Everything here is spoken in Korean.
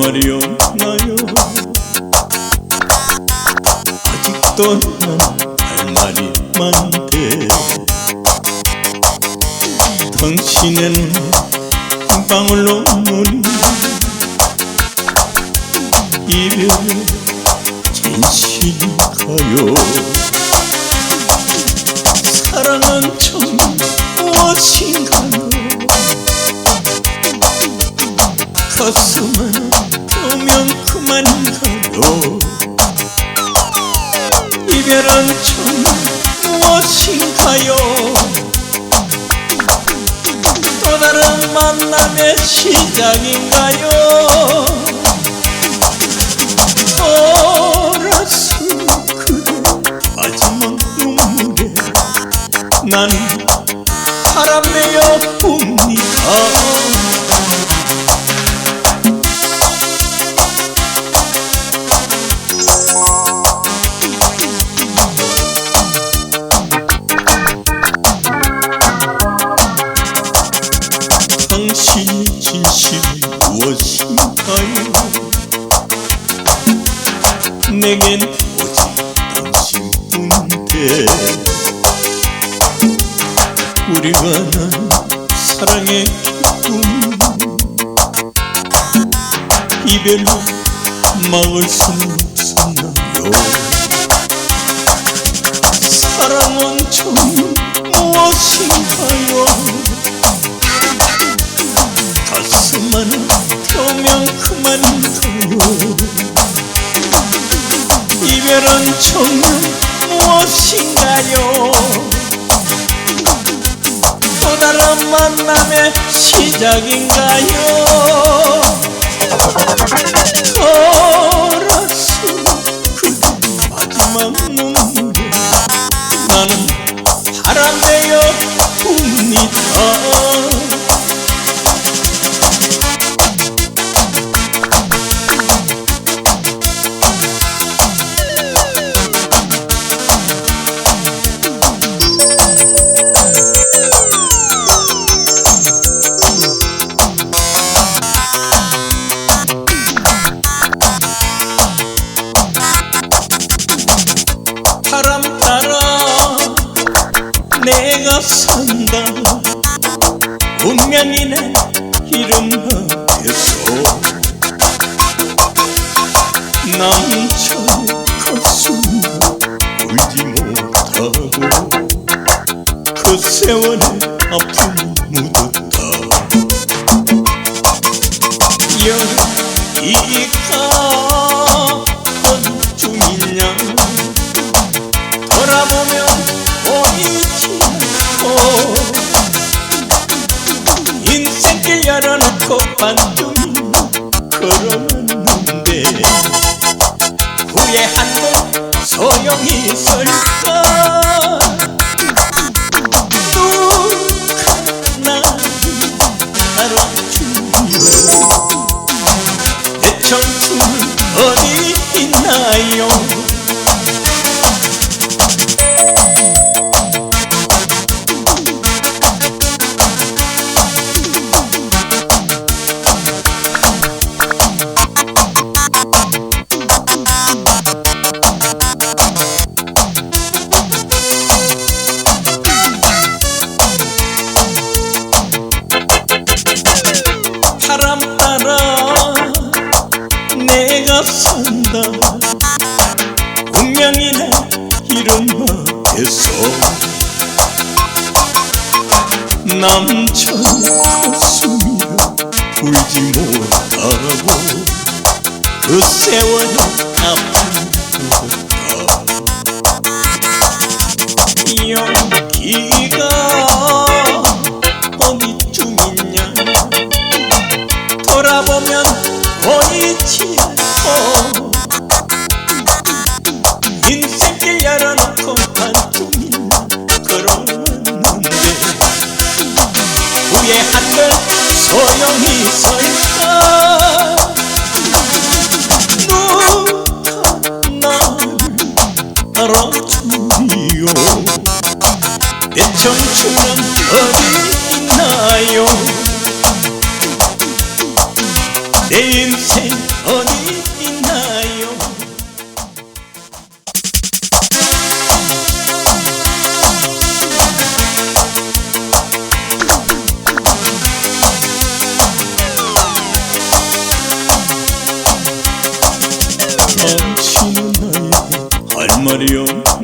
말이 없나요? 아직도 난할 말이 많대. 당신의 눈 방울로 눈이 이별의 진실인가요? 사랑은 참 무엇인가요 가슴은 오면 그만인가요 이별은 참 무엇인가요? 또 다른 만남의 시작인가요? 돌아서 그대 마지막 눈물에 나는 바람내어 봅니다 내겐 오직 당신뿐인데 우리가 난 사랑의 기쁨 이별로 막을 수는 없었나요. 사랑은 참 무엇인가요 가슴 하나 태우면 그만인가요 이별은 정말 무엇인가요? 또 다른 만남의 시작인가요? 돌 내가 산다. 운명이네 이름 앞에서? 가슴 울지 못하고 그 세월의 아픔 열어놓고 반쯤이 걸어왔는데 후회한들 소용이 있을까 산다. 운명이네 이런 앞에서. 남천 가슴이라 울지 못하고 그 세월의 아픔 묻었다 여기가 어디쯤이냐? 돌아보면 보이지 않고 인생길 열어놓고 반쯤이나 걸어왔는데 후회한들 소용이 있을까? 누가 나를 알아주리요? 내 청춘은 어디 있나요 내 인생 어디 있나요? 당신은 나에게 할 말이 없나요